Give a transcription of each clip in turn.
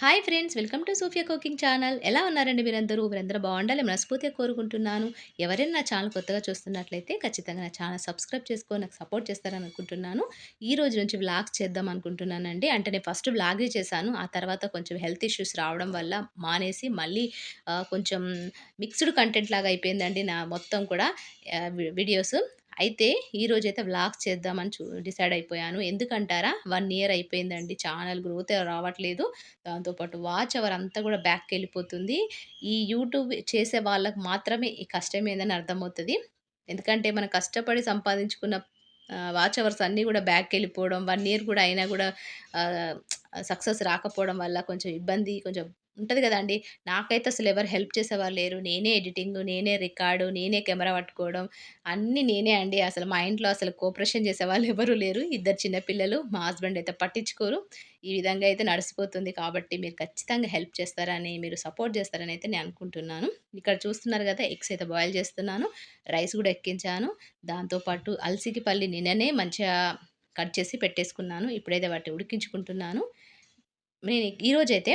Hi friends welcome to Sufiya cooking channel. ఎలా ఉన్నారండి మీరందరూ? మీరందరూ బాగుండాలి మనస్ఫూర్తిగా కోరుకుంటున్నాను. ఎవరైనా నా ఛానల్ కొత్తగా చూస్తున్నట్లయితే ఖచ్చితంగా నా ఛానల్ సబ్స్క్రైబ్ చేసుకొని నాకు సపోర్ట్ చేస్తారని అనుకుంటున్నాను. ఈ రోజు నుంచి వ్లాగ్స్ చేద్దాం అనుకుంటున్నానండి. అంటే నేను ఫస్ట్ వ్లాగే చేశాను. ఆ తర్వాత కొంచెం హెల్త్ ఇష్యూస్ రావడం వల్ల మానేసి మళ్ళీ కొంచెం మిక్స్డ్ కంటెంట్ లాగా అయిపోయిందండి నా మొత్తం కూడా వీడియోస్. అయితే ఈరోజు అయితే వ్లాగ్ చేద్దామని చూ డిసైడ్ అయిపోయాను. ఎందుకంటారా? వన్ ఇయర్ అయిపోయిందండి. ఛానల్ గ్రోత్ రావట్లేదు. దాంతోపాటు వాచ్ అవర్ అంతా కూడా బ్యాక్‌కి వెళ్ళిపోతుంది. ఈ యూట్యూబ్ చేసే వాళ్ళకు మాత్రమే ఈ కష్టం ఏందని అర్థమవుతుంది. ఎందుకంటే మనం కష్టపడి సంపాదించుకున్న వాచ్ అవర్స్ అన్నీ కూడా బ్యాక్‌కెళ్ళిపోవడం వన్ ఇయర్ కూడా అయినా కూడా సక్సెస్ రాకపోవడం వల్ల కొంచెం ఇబ్బంది కొంచెం ఉంటుంది కదండి నాకైతే అసలు ఎవరు హెల్ప్ చేసేవారు లేరు. నేనే ఎడిటింగ్ నేనే రికార్డు, నేనే కెమెరా పట్టుకోవడం అన్నీ నేనే అండి. అసలు మా ఇంట్లో అసలు కోఆపరేషన్ చేసేవాళ్ళు ఎవరు లేరు. ఇద్దరు చిన్నపిల్లలు మా హస్బెండ్ అయితే పట్టించుకోరు. ఈ విధంగా అయితే నడిచిపోతుంది కాబట్టి మీరు ఖచ్చితంగా హెల్ప్ చేస్తారని, మీరు సపోర్ట్ చేస్తారని అయితే నేను అనుకుంటున్నాను. ఇక్కడ చూస్తున్నారు కదా ఎగ్స్ అయితే బాయిల్ చేస్తున్నాను. రైస్ కూడా ఎక్కించాను. దాంతో పాటు అలసికి పల్లి నిన్ననే మంచిగా కట్ చేసి పెట్టేసుకున్నాను. ఇప్పుడైతే వాటిని ఉడికించుకుంటున్నాను. నేను ఈరోజైతే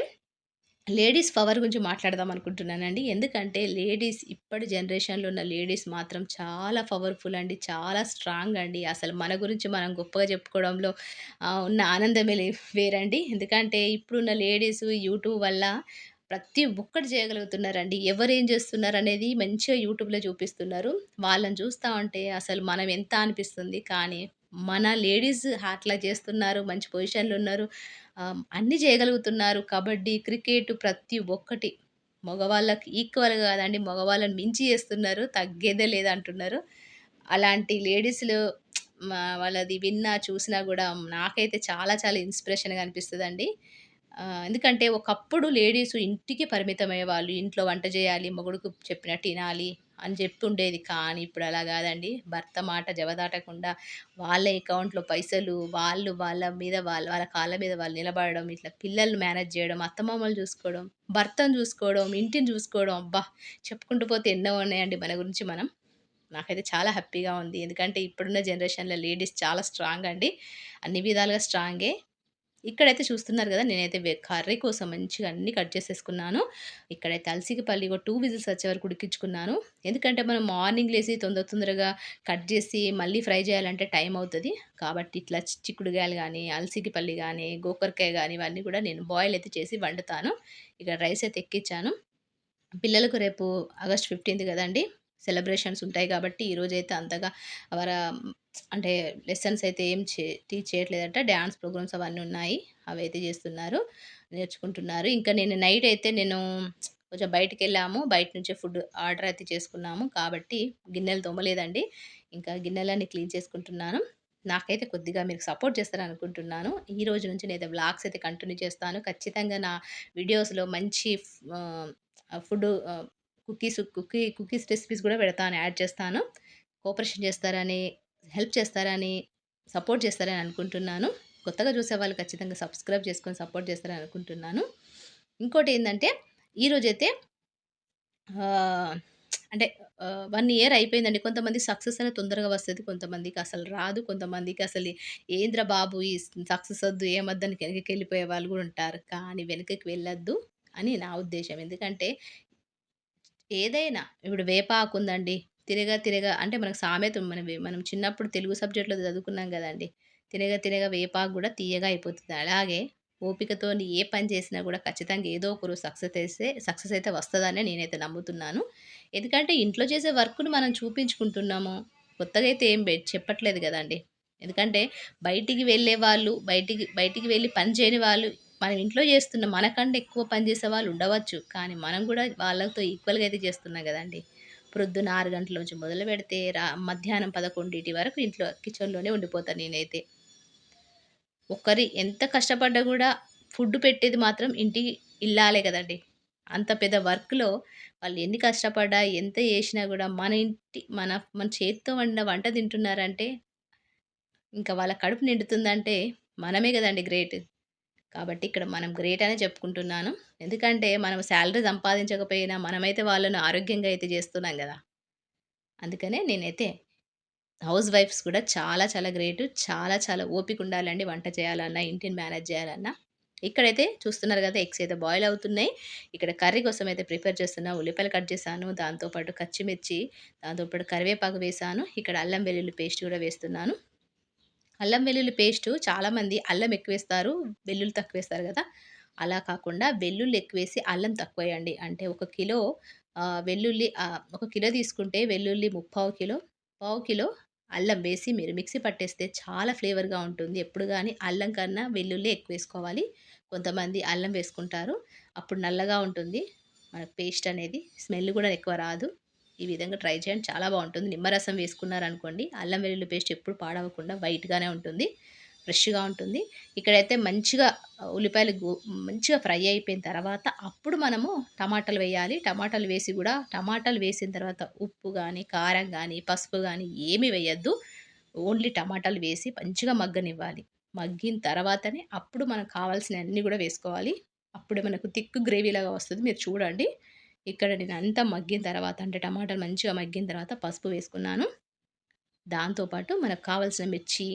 లేడీస్ పవర్ గురించి మాట్లాడదాం అనుకుంటున్నానండి. ఎందుకంటే లేడీస్ ఇప్పటి జనరేషన్‌లో ఉన్న లేడీస్ మాత్రం చాలా పవర్‌ఫుల్ అండి. చాలా స్ట్రాంగ్ అండి. అసలు మన గురించి మనం గొప్పగా చెప్పుకోవడంలో ఉన్న ఆనందమే లే వేరండి. ఎందుకంటే ఇప్పుడున్న లేడీస్ యూట్యూబ్ వల్ల ప్రతి ఒక్కటి చేయగలుగుతున్నారండి. ఎవరు ఏం చేస్తున్నారు అనేది మంచిగా యూట్యూబ్‌లో చూపిస్తున్నారు. వాళ్ళని చూస్తా ఉంటే అసలు మనం ఎంత అనిపిస్తుంది. కానీ మన లేడీస్ అట్లా చేస్తున్నారు. మంచి పొజిషన్లు ఉన్నారు. అన్నీ చేయగలుగుతున్నారు. కబడ్డీ, క్రికెట్ ప్రతి ఒక్కటి మగవాళ్ళకి ఈక్వల్‌గా కాదండి. మగవాళ్ళని మించి చేస్తున్నారు. తగ్గేదే లేదంటున్నారు. అలాంటి లేడీస్లు వాళ్ళది విన్నా, చూసినా కూడా నాకైతే చాలా చాలా ఇన్స్పిరేషన్‌గా అనిపిస్తుందండి ఎందుకంటే ఒకప్పుడు లేడీస్ ఇంటికి పరిమితమయ్యేవాళ్ళు. ఇంట్లో వంట చేయాలి, మొగుడుకు చెప్పినట్టు తినాలి అని చెప్తుండేది. కానీ ఇప్పుడు అలా కాదండి. భర్త మాట జవదాటకుండా వాళ్ళ అకౌంట్‌లో పైసలు, వాళ్ళు వాళ్ళ మీద వాళ్ళ వాళ్ళ కాళ్ళ మీద వాళ్ళు నిలబడడం, ఇట్లా పిల్లల్ని మేనేజ్ చేయడం, అత్తమామలు చూసుకోవడం, భర్తను చూసుకోవడం, ఇంటిని చూసుకోవడం. అబ్బా! చెప్పుకుంటూ పోతే ఎన్నో ఉన్నాయండి మన గురించి మనం. నాకైతే చాలా హ్యాపీగా ఉంది. ఎందుకంటే ఇప్పుడున్న జనరేషన్‌లో లేడీస్ చాలా స్ట్రాంగ్ అండి. అన్ని విధాలుగా స్ట్రాంగే. ఇక్కడైతే చూస్తున్నారు కదా నేనైతే కర్రీ కోసం మంచిగా అన్నీ కట్ చేసేసుకున్నాను. ఇక్కడైతే అలసికి పల్లి ఒక టూ విజిల్స్ వచ్చే వరకు ఉడికించుకున్నాను. ఎందుకంటే మనం మార్నింగ్ లేసి తొందర తొందరగా కట్ చేసి మళ్ళీ ఫ్రై చేయాలంటే టైం అవుతుంది కాబట్టి ఇట్లా చిక్కుడుగాయలు కానీ అలసికి పల్లి కానీ గోకరకాయ కానీ ఇవన్నీ కూడా నేను బాయిల్ అయితే చేసి వండుతాను. ఇక్కడ రైస్ అయితే ఎక్కించాను. పిల్లలకు రేపు ఆగస్ట్ ఫిఫ్టీన్త్ కదండి సెలబ్రేషన్స్ ఉంటాయి కాబట్టి ఈరోజు అయితే అంతగా అవర అంటే లెసన్స్ అయితే ఏం చే టీచ్ చేయట్లేదంట డ్యాన్స్ ప్రోగ్రామ్స్ అవన్నీ ఉన్నాయి. అవి అయితే చేస్తున్నారు. నేర్చుకుంటున్నారు. ఇంకా నేను నైట్ అయితే నేను కొంచెం బయటికెళ్ళాము. బయట నుంచే ఫుడ్ ఆర్డర్ అయితే చేసుకున్నాము. కాబట్టి గిన్నెలు తోమలేదండి. ఇంకా గిన్నెలన్నీ క్లీన్ చేసుకుంటున్నాను. నాకైతే కొద్దిగా మీరు సపోర్ట్ చేస్తారని అనుకుంటున్నాను. ఈ రోజు నుంచి నేను వ్లాగ్స్ అయితే కంటిన్యూ చేస్తాను. ఖచ్చితంగా నా వీడియోస్‌లో మంచి food cookies cookie cookies recipes కూడా పెడతాను. యాడ్ చేస్తాను. కోఆపరేషన్ చేస్తారని, హెల్ప్ చేస్తారని, సపోర్ట్ చేస్తారని అనుకుంటున్నాను. కొత్తగా చూసేవాళ్ళు ఖచ్చితంగా సబ్స్క్రైబ్ చేసుకొని సపోర్ట్ చేస్తారని అనుకుంటున్నాను. ఇంకోటి ఏంటంటే ఈరోజైతే అంటే వన్ ఇయర్ అయిపోయిందండి. కొంతమంది సక్సెస్ అనేది తొందరగా వస్తుంది కొంతమందికి అసలు రాదు. కొంతమందికి అసలు ఏంద్ర బాబు! ఈ సక్సెస్ వద్దు, ఏమొద్దని వెనకకెళ్ళిపోయే వాళ్ళు కూడా ఉంటారు. కానీ వెనకకి వెళ్ళొద్దు అని నా ఉద్దేశం ఎందుకంటే ఏదైనా ఇప్పుడు వేపాకు ఉందండి. తిరగ తిరగ అంటే మనకు సామెత మనం మనం చిన్నప్పుడు తెలుగు సబ్జెక్ట్‌లో చదువుకున్నాం కదండి తిరగ తిరగ వేపాకు కూడా తియ్యగా అయిపోతుంది అలాగే ఓపికతోని ఏ పని చేసినా కూడా ఖచ్చితంగా ఏదో ఒకరు సక్సెస్ అయితే సక్సెస్ అయితే వస్తుందని నేనైతే నమ్ముతున్నాను. ఎందుకంటే ఇంట్లో చేసే వర్క్ను మనం చూపించుకుంటున్నాము. కొత్తగా అయితే ఏం చెప్పట్లేదు కదండి ఎందుకంటే బయటికి వెళ్ళే వాళ్ళు, బయటికి బయటికి వెళ్ళి పని చేయని వాళ్ళు మనం ఇంట్లో చేస్తున్న మనకంటే ఎక్కువ పని చేసేవాళ్ళు ఉండవచ్చు. కానీ మనం కూడా వాళ్ళతో ఈక్వల్‌గా అయితే చేస్తున్నాం కదండి ప్రొద్దున ఆరు గంటల నుంచి మొదలుపెడితే రా మధ్యాహ్నం 11 వరకు ఇంట్లో కిచెన్‌లోనే ఉండిపోతాను నేనైతే. ఒక్కరి ఎంత కష్టపడ్డా కూడా ఫుడ్ పెట్టేది మాత్రం ఇంటి ఇల్లాలే కదండి అంత పెద్ద వర్క్‌లో వాళ్ళు ఎన్ని కష్టపడ్డా, ఎంత చేసినా కూడా మన ఇంటి మన మన చేతితో వండిన వంట తింటున్నారంటే ఇంకా వాళ్ళ కడుపు నిండుతుందంటే మనమే కదండి గ్రేట్. కాబట్టి ఇక్కడ మనం గ్రేట్ అనే చెప్పుకుంటున్నాను. ఎందుకంటే మనం శాలరీ సంపాదించకపోయినా మనమైతే వాళ్ళను ఆరోగ్యంగా అయితే చేస్తున్నాం కదా అందుకనే నేనైతే హౌస్ వైఫ్స్ కూడా చాలా చాలా గ్రేట్. చాలా చాలా ఓపిక ఉండాలండి వంట చేయాలన్నా, ఇంటిని మేనేజ్ చేయాలన్నా. ఇక్కడైతే చూస్తున్నారు కదా ఎగ్స్ అయితే బాయిల్ అవుతున్నాయి ఇక్కడ కర్రీ కోసం అయితే ప్రిపేర్ చేస్తున్నా ఉల్లిపాయలు కట్ చేశాను దాంతోపాటు పచ్చిమిర్చి దాంతోపాటు కరివేపాకు వేసాను ఇక్కడ అల్లం వెల్లుల్లి పేస్ట్ కూడా వేస్తున్నాను అల్లం వెల్లుల్లి పేస్ట్ చాలామంది అల్లం ఎక్కువ వేస్తారు వెల్లుల్లి తక్కువ వేస్తారు కదా. అలా కాకుండా వెల్లుల్లి ఎక్కువ వేసి అల్లం తక్కువ వేయండి అంటే ఒక కిలో వెల్లుల్లి ఒక కిలో తీసుకుంటే వెల్లుల్లి ముప్పావు కిలో పావు కిలో అల్లం వేసి మీరు మిక్సీ పట్టేస్తే చాలా ఫ్లేవర్గా ఉంటుంది. ఎప్పుడు కానీ అల్లం కన్నా వెల్లుల్లి ఎక్కువ వేసుకోవాలి కొంతమంది అల్లం వేసుకుంటారు. అప్పుడు నల్లగా ఉంటుంది. మన పేస్ట్ అనేది స్మెల్ కూడా ఎక్కువ రాదు. ఈ విధంగా ట్రై చేయండి. చాలా బాగుంటుంది. నిమ్మరసం వేసుకున్నారనుకోండి అల్లం వెల్లుల్లి పేస్ట్ ఎప్పుడు పాడవకుండా వైట్గానే ఉంటుంది. ఫ్రెష్గా ఉంటుంది. ఇక్కడైతే మంచిగా ఉల్లిపాయలు మంచిగా ఫ్రై అయిపోయిన తర్వాత అప్పుడు మనము టమాటాలు వేయాలి. టమాటాలు వేసి కూడా టమాటాలు వేసిన తర్వాత ఉప్పు కానీ కారం కానీ పసుపు కానీ ఏమీ వేయద్దు. ఓన్లీ టమాటాలు వేసి మంచిగా మగ్గనివ్వాలి. మగ్గిన తర్వాతనే అప్పుడు మనకు కావాల్సిన అన్నీ కూడా వేసుకోవాలి. అప్పుడే మనకు థిక్ గ్రేవీ లాగా వస్తుంది. మీరు చూడండి. ఇక్కడ నేను అంతా మగ్గిన తర్వాత అంటే టమాటాలు మంచిగా మగ్గిన తర్వాత పసుపు వేసుకున్నాను. దాంతోపాటు మనకు కావాల్సిన మిర్చి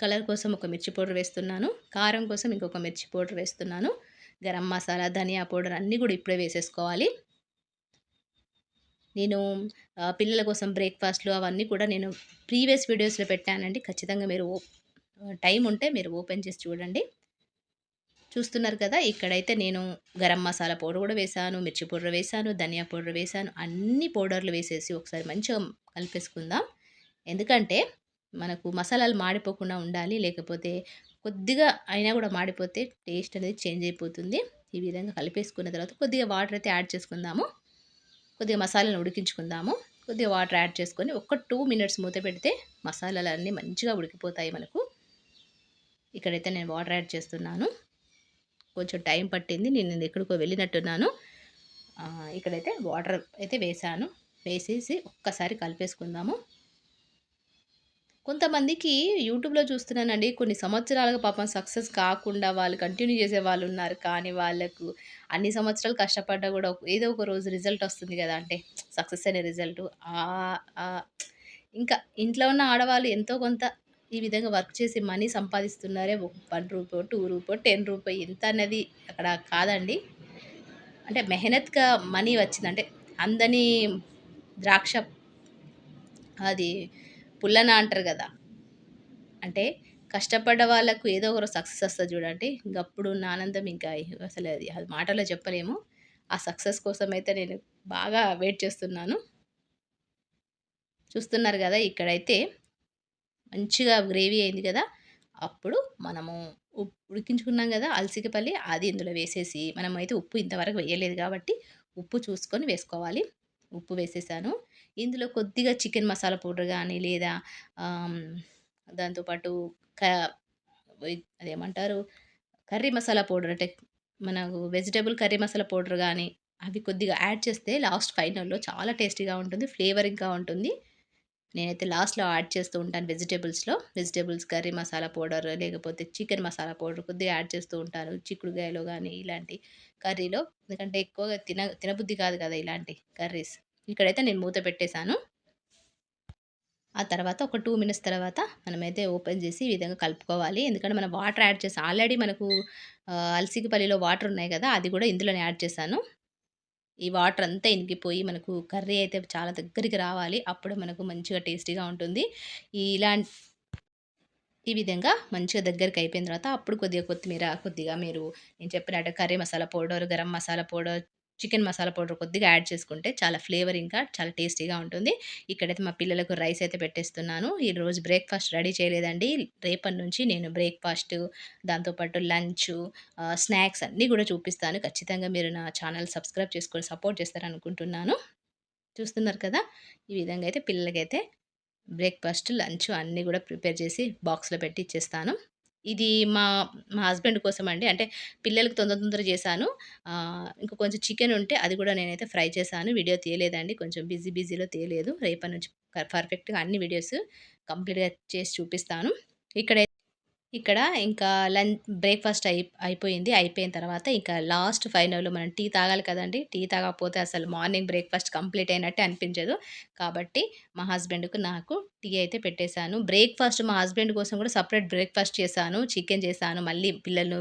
కలర్ కోసం ఒక మిర్చి పౌడర్ వేస్తున్నాను. కారం కోసం ఇంకొక మిర్చి పౌడర్ వేస్తున్నాను. గరం మసాలా ధనియా పౌడర్ అన్నీ కూడా ఇప్పుడే వేసేసుకోవాలి. నేను పిల్లల కోసం బ్రేక్ఫాస్ట్లు అవన్నీ కూడా నేను ప్రీవియస్ వీడియోస్లో పెట్టానండి. ఖచ్చితంగా మీరు టైం ఉంటే మీరు ఓపెన్ చేసి చూడండి. చూస్తున్నారు కదా ఇక్కడైతే నేను గరం మసాలా పౌడర్ కూడా వేసాను మిర్చి పౌడర్ వేసాను ధనియా పౌడర్ వేసాను అన్ని పౌడర్లు వేసేసి ఒకసారి మంచిగా కలిపేసుకుందాం. ఎందుకంటే మనకు మసాలాలు మాడిపోకుండా ఉండాలి లేకపోతే కొద్దిగా అయినా కూడా మాడిపోతే టేస్ట్ అనేది చేంజ్ అయిపోతుంది. ఈ విధంగా కలిపేసుకున్న తర్వాత కొద్దిగా వాటర్ అయితే యాడ్ చేసుకుందాము. కొద్దిగా మసాలాను ఉడికించుకుందాము. కొద్దిగా వాటర్ యాడ్ చేసుకొని ఒక టూ మినిట్స్ మూత పెడితే మసాలాలు అన్నీ మంచిగా ఉడికిపోతాయి మనకు. ఇక్కడైతే నేను వాటర్ యాడ్ చేస్తున్నాను. కొంచెం టైం పట్టింది. నేను ఎక్కడికో వెళ్ళినట్టున్నాను. ఇక్కడైతే వాటర్ అయితే వేసాను వేసేసి ఒక్కసారి కలిపేసుకుందాము. కొంతమందికి యూట్యూబ్లో చూస్తున్నానండి కొన్ని సంవత్సరాలుగా పాపం సక్సెస్ కాకుండా వాళ్ళు కంటిన్యూ చేసే వాళ్ళు ఉన్నారు. కానీ వాళ్ళకు అన్ని సంవత్సరాలు కష్టపడ్డా కూడా ఏదో ఒక రోజు రిజల్ట్ వస్తుంది కదా. అంటే సక్సెస్ అనే రిజల్ట్. ఇంకా ఇంట్లో ఉన్న ఆడవాళ్ళు ఎంతో కొంత ఈ విధంగా వర్క్ చేసి money సంపాదిస్తున్నారే one rupee two rupee ten rupee ఎంత అనేది అక్కడ కాదండి. అంటే మెహనత్గా మనీ వచ్చింది. అంటే అందని ద్రాక్ష అది పుల్లన అంటారు కదా. అంటే కష్టపడ్డ వాళ్ళకు ఏదో ఒకరు సక్సెస్ వస్తుంది చూడండి. ఇంకప్పుడు ఉన్న ఆనందం ఇంకా అసలు అది అది మాటలో చెప్పలేము. ఆ సక్సెస్ కోసం అయితే నేను బాగా వెయిట్ చేస్తున్నాను. చూస్తున్నారు కదా ఇక్కడైతే మంచిగా గ్రేవీ అయింది కదా అప్పుడు మనము ఉడికించుకున్నాం కదా అలసికపల్లి అది ఇందులో వేసేసి మనం అయితే ఉప్పు ఇంతవరకు వేయలేదు కాబట్టి ఉప్పు చూసుకొని వేసుకోవాలి. ఉప్పు వేసేసాను. ఇందులో కొద్దిగా చికెన్ మసాలా పౌడర్ కానీ లేదా దాంతోపాటు క అదేమంటారు కర్రీ మసాలా పౌడర్ అంటే మనకు వెజిటేబుల్ కర్రీ మసాలా పౌడర్ కానీ అవి కొద్దిగా యాడ్ చేస్తే లాస్ట్ ఫైనల్లో చాలా టేస్టీగా ఉంటుంది ఫ్లేవరింగ్గా ఉంటుంది. నేనైతే లాస్ట్లో యాడ్ చేస్తూ ఉంటాను వెజిటేబుల్స్లో. వెజిటేబుల్స్ కర్రీ మసాలా పౌడర్ లేకపోతే చికెన్ మసాలా పౌడర్ కొద్దిగా యాడ్ చేస్తూ ఉంటాను. చిక్కుడుగాయలో కానీ ఇలాంటి కర్రీలో. ఎందుకంటే ఎక్కువగా తిన తినబుద్ధి కాదు కదా ఇలాంటి కర్రీస్. ఇక్కడైతే నేను మూత పెట్టేశాను. ఆ తర్వాత ఒక టూ మినిట్స్ తర్వాత మనమైతే ఓపెన్ చేసి ఈ విధంగా కలుపుకోవాలి. ఎందుకంటే మనం వాటర్ యాడ్ చేసి ఆల్రెడీ మనకు అలసికపల్లిలో వాటర్ ఉన్నాయి కదా అది కూడా ఇందులోనే యాడ్ చేశాను. ఈ వాటర్ అంతా ఇంకిపోయి మనకు కర్రీ అయితే చాలా దగ్గరికి రావాలి. అప్పుడు మనకు మంచిగా టేస్టీగా ఉంటుంది. ఇలాంటి ఈ విధంగా మంచిగా దగ్గరికి అయిపోయిన తర్వాత అప్పుడు కొద్దిగా కొత్తిమీర కొద్దిగా మీరు నేను చెప్పినట్టు curry masala powder garam masala powder chicken masala powder కొద్దిగా యాడ్ చేసుకుంటే చాలా ఫ్లేవర్ ఇంకా చాలా టేస్టీగా ఉంటుంది. ఇక్కడైతే మా పిల్లలకు రైస్ అయితే పెట్టేస్తున్నాను. ఈరోజు బ్రేక్ఫాస్ట్ రెడీ చేయలేదండి. రేపటి నుంచి నేను బ్రేక్ఫాస్ట్ దాంతోపాటు లంచ్ స్నాక్స్ అన్నీ కూడా చూపిస్తాను. ఖచ్చితంగా మీరు నా ఛానల్ సబ్స్క్రైబ్ చేసుకొని సపోర్ట్ చేస్తారనుకుంటున్నాను. చూస్తున్నారు కదా? ఈ విధంగా అయితే పిల్లలకైతే బ్రేక్ఫాస్ట్ లంచ్ అన్నీ కూడా ప్రిపేర్ చేసి బాక్స్లో పెట్టి ఇచ్చేస్తాను. ఇది మా మా హస్బెండ్ కోసం అండి అంటే పిల్లలకు తొందర తొందర చేశాను. ఇంకా కొంచెం చికెన్ ఉంటే అది కూడా నేనైతే ఫ్రై చేశాను. వీడియో తీయలేదండి. కొంచెం బిజీ బిజీలో తీయలేదు. రేపటి నుంచి పర్ఫెక్ట్గా అన్ని వీడియోస్ కంప్లీట్గా చేసి చూపిస్తాను. ఇక్కడ ఇక్కడ ఇంకా లంచ్ బ్రేక్‌ఫాస్ట్ అయి అయిపోయింది. అయిపోయిన తర్వాత ఇంకా లాస్ట్ ఫైనల్‌లో మనం టీ తాగాలి కదండి టీ తాగకపోతే అసలు మార్నింగ్ బ్రేక్‌ఫాస్ట్ కంప్లీట్ అయినట్టే అనిపించదు. కాబట్టి మా హస్బెండ్‌కు, నాకు టీ అయితే పెట్టేశాను బ్రేక్‌ఫాస్ట్ మా హస్బెండ్ కోసం కూడా సపరేట్ బ్రేక్‌ఫాస్ట్ చేశాను. చికెన్ చేశాను. మళ్ళీ పిల్లలు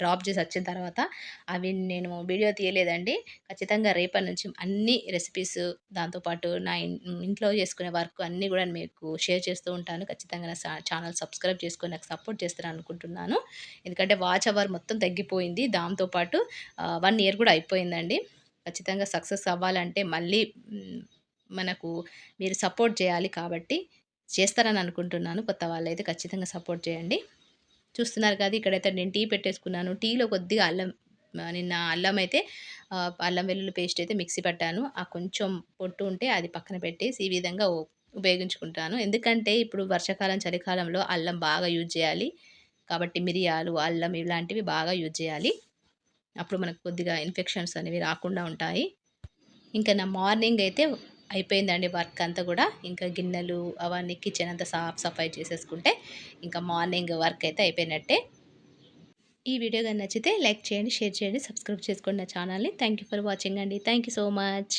డ్రాప్ చేసి వచ్చిన తర్వాత అవి నేను వీడియో తీయలేదండి. ఖచ్చితంగా రేపటి నుంచి అన్ని రెసిపీస్ దాంతోపాటు నా ఇన్ ఇంట్లో చేసుకునే వర్క్ అన్నీ కూడా మీకు షేర్ చేస్తూ ఉంటాను. ఖచ్చితంగా నా ఛానల్ సబ్స్క్రైబ్ చేసుకొని నాకు సపోర్ట్ చేస్తారని అనుకుంటున్నాను ఎందుకంటే వాచ్ అవర్ మొత్తం తగ్గిపోయింది. దాంతోపాటు వన్ ఇయర్ కూడా అయిపోయిందండి. ఖచ్చితంగా సక్సెస్ అవ్వాలంటే మళ్ళీ మనకు మీరు సపోర్ట్ చేయాలి కాబట్టి చేస్తారని అనుకుంటున్నాను. కొత్త వాళ్ళైతే ఖచ్చితంగా సపోర్ట్ చేయండి. చూస్తున్నారు కదా! ఇక్కడైతే నేను టీ పెట్టేసుకున్నాను. టీలో కొద్దిగా అల్లం నిన్న అల్లం అయితే అల్లం వెల్లుల్లి పేస్ట్ అయితే మిక్సీ పట్టాను. ఆ కొంచెం పొట్టు ఉంటే అది పక్కన పెట్టేసి ఈ విధంగా ఉపయోగించుకుంటాను. ఎందుకంటే ఇప్పుడు వర్షాకాలం, చలికాలంలో అల్లం బాగా యూజ్ చేయాలి. కాబట్టి మిరియాలు, అల్లం ఇలాంటివి బాగా యూజ్ చేయాలి. అప్పుడు మనకు కొద్దిగా ఇన్ఫెక్షన్స్ అనేవి రాకుండా ఉంటాయి. ఇంకా నా మార్నింగ్ అయితే అయిపోయిందండి వర్క్ అంతా కూడా. ఇంకా గిన్నెలు అవన్నీ కిచెన్ అంతా సాఫ్ సఫాయి చేసేసుకుంటే ఇంకా మార్నింగ్ వర్క్ అయితే అయిపోయినట్టే. ఈ వీడియో కానీ నచ్చితే లైక్ చేయండి, షేర్ చేయండి, సబ్స్క్రైబ్ చేసుకోండి నా ఛానల్‌ని. థ్యాంక్ యూ ఫర్ వాచింగ్ అండి. Thank you so much.